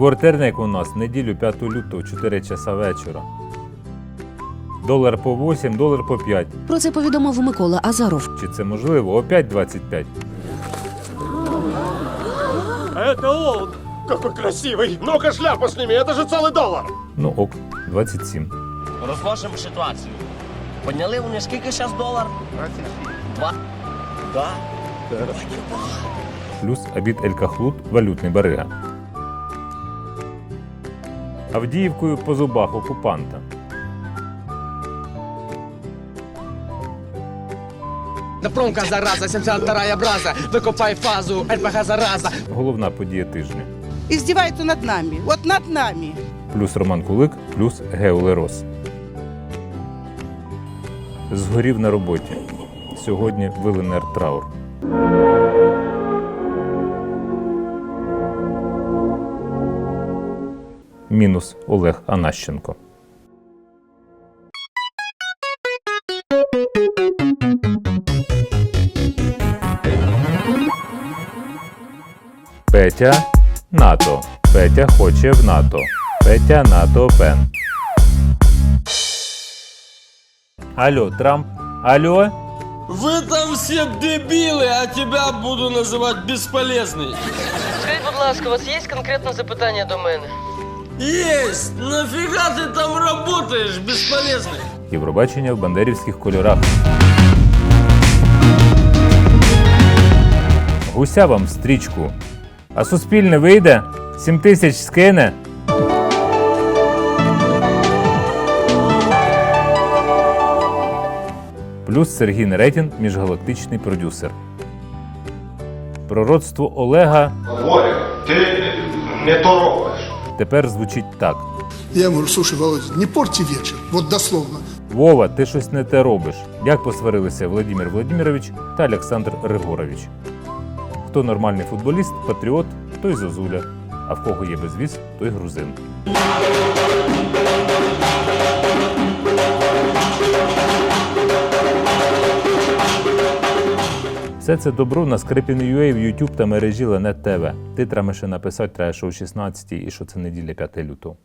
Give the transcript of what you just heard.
Квартирник у нас неділю 5 лютого, 4 часа вечора. Долар по 8, долар по 5. Про це повідомив Микола Азаров. Чи це можливо? Опять 25. Это он! Какой красивый! Ну-ка шляпу сними, это же целый доллар! Ну ок, 27. Розложимо ситуацію. Подняли вони скільки зараз долар? 26. Два. Да. Плюс обід Ель Кахлут валютний барига. Авдіївкою по зубах окупанта. Напромка зараза, 72-я браза, викопай фазу, РПГ зараза. Головна подія тижня. издевается над нами. Вот над нами. Плюс Роман Кулик, плюс Геолерос. Згорів на роботі. Сьогодні виленер траур. Мінус Олег Анащенко. Петя НАТО. Петя хоче в НАТО. Петя НАТО Пен. Алло, Трамп. Алло? Вы там все дебилы, а тебя буду называть бесполезный. Скажіть, будь ласка, у вас є конкретне запитання до мене? Есть! Нафига ты там работаешь, бесполезный? Євробачення в бандерівських кольорах. Гуся вам в стрічку. А суспільне вийде? Сім тисяч скине. Плюс Сергій Неретін, міжгалактичний продюсер. Пророцтво Олега Боря, ты не то робишь. тепер звучить так. Я йому говорю, слушай, Володя, не порти вечір, от дословно. Вова, ти щось не те робиш. Як посварилися Владимир Владимирович та Олександр Григорович. Хто нормальний футболіст, патріот, той зозуля. А в кого є безвіз, той грузин. Все це добро на Скрипін.ua, в YouTube та мережі Ленет ТВ. Титрами ще написати треба, що о 16 і що це неділя 5 лютого.